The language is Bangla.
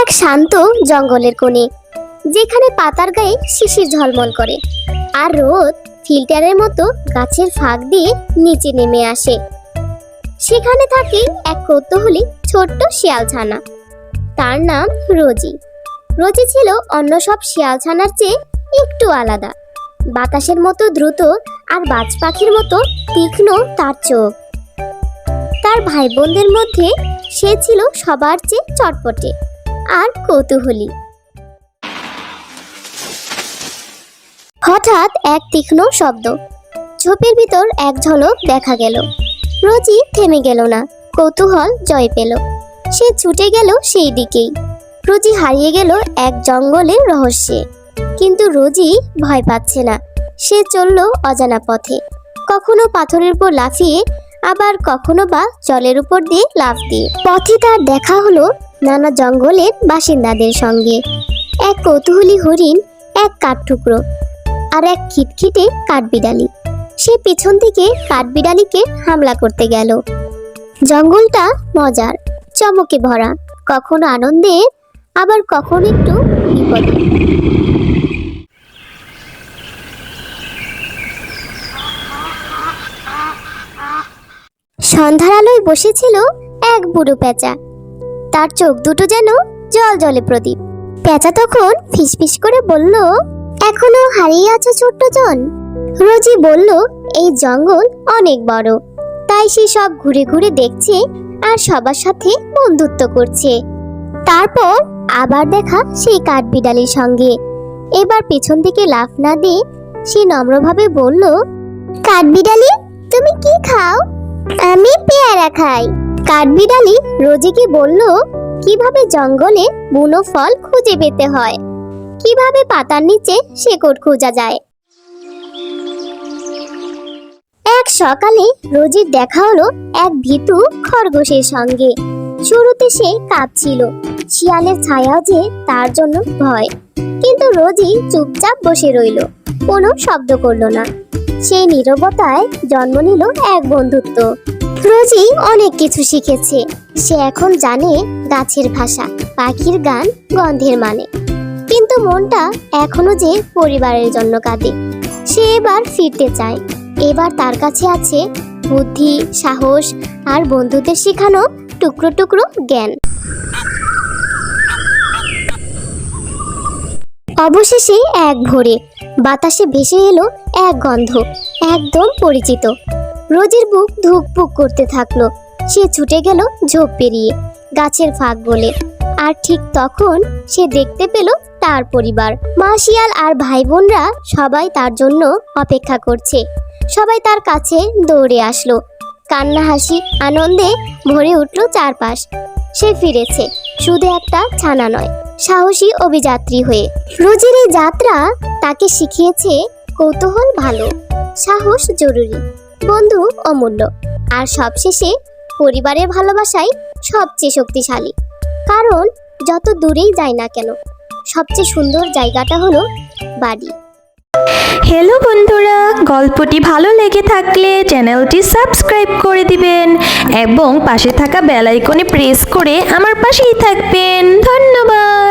এক শান্ত জঙ্গলের কোণে, যেখানে পাতার গায়ে শিশির ঝলমল করে আর রোদ ফিল্টারের মতো গাছের ফাঁক দিয়ে নিচে নেমে আসে। সেখানে থাকে এক কৌতূহলী ছোট্ট শিয়ালছানা। তার নাম রোজি। রোজি ছিল অন্য সব শিয়ালছানার চেয়ে একটু আলাদা। বাতাসের মতো দ্রুত আর বাজ পাখির মতো তীক্ষ্ণ তার চোখ। তার ভাই বোনদের মধ্যে সে ছিল সবার চেয়ে চটপটে। আর কৌতূহলী। হঠাৎ এক তীক্ষ্ণ শব্দ। ঝোপের ভিতর এক ঝলক দেখা গেল। রোজি থেমে গেল না। কৌতূহল জয় পেল। সে ছুটে গেল সেই দিকেই। রোজি হারিয়ে গেল এক জঙ্গলের রহস্যে। কিন্তু রোজি ভয় পাচ্ছে না। সে চলল অজানা পথে। কখনো পাথরের উপর লাফিয়ে, আবার কখনো বা জলের উপর দিয়ে লাফ দিয়ে। পথে তার দেখা হলো নানা জঙ্গলের বাসিন্দাদের সঙ্গে। এক কৌতূহলী হরিণ, এক কাঠঠুকরো আর এক খিটখিটে কাঠবিড়ালি। সে পিছন থেকে কাঠবিড়ালিকে হামলা করতে গেল। জঙ্গলটা মজার, চমকে ভরা, কখনো আনন্দে, আবার কখনো একটু বিপদে। সন্ধ্যার আলোয় বসেছিল এক বুড়ো পেঁচা তার চোখ দুটো যেন জল জলে প্রদীপ। পেঁচা তখন ফিসফিস করে বলল, এখনও হারিয়ে আছো ছোট্ট জন। রোজি বলল, এই জঙ্গল অনেক বড়। তাই সে সব ঘুরে ঘুরে দেখছে আর সবার সাথে বন্ধুত্ব করছে। তারপর আবার দেখা সেই কাঠবিড়ালির সঙ্গে। এবার পেছন থেকে লাফ না দিয়ে সে নম্রভাবে বলল, কাঠবিড়ালি, তুমি কি খাও? আমি পেয়ারা খাই। কাঠবিড়ালি রোজিকে বলল, কীভাবে জঙ্গলে বুনো ফল খুঁজে পেতে হয়? কীভাবে পাতার নিচে শেকড় খোঁজা যায়? এক সকালে রোজির দেখা হলো এক ভীতু খরগোশের সঙ্গে। শুরুতে সে কাঁপছিল শিয়ালের ছায়াও যে তার জন্য ভয়। কিন্তু রোজি চুপচাপ বসে রইল। কোনো শব্দ করল না। সেই নীরবতায় জন্ম নিল এক বন্ধুত্ব। রোজি অনেক কিছু শিখেছে। সে এখন জানে গাছের ভাষা, পাখির গান, গন্ধের মানে। কিন্তু মনটা এখনও যে পরিবারের জন্য কাঁদে। সে এবার ফিরতে চায়। এবার তার কাছে আছে বুদ্ধি, সাহস আর বন্ধুদের শেখানো টুকরো টুকরো জ্ঞান। অবশেষে এক ভোরে বাতাসে ভেসে এলো এক গন্ধ, একদম পরিচিত। রোজের বুক ধুকপুক করতে থাকল। সে ছুটে গেল ঝোপ পেরিয়ে, গাছের ফাঁক বলে। আর ঠিক তখন সে দেখতে পেল তার পরিবার। মা শিয়াল আর ভাই বোনরা সবাই তার জন্য অপেক্ষা করছে। সবাই তার কাছে দৌড়ে আসলো। কান্না, হাসি, আনন্দে ভরে উঠল চারপাশ। সে ফিরেছে, শুধু একটা ছানা নয়, সাহসী অভিযাত্রী হয়ে। রোজের এই যাত্রা তাকে শিখিয়েছে কৌতূহল ভালো, সাহস জরুরি। বন্ধু অমূল্য। আর সবশেষে পরিবারের ভালোবাসাই সবচেয়ে শক্তিশালী। কারণ যত দূরেই যাই না কেন, সবচেয়ে সুন্দর জায়গাটা হলো বাড়ি। হ্যালো বন্ধুরা, গল্পটি ভালো লেগে থাকলে চ্যানেলটি সাবস্ক্রাইব করে দিবেন এবং পাশে থাকা বেল আইকনে প্রেস করে আমার পাশেই থাকবেন। ধন্যবাদ।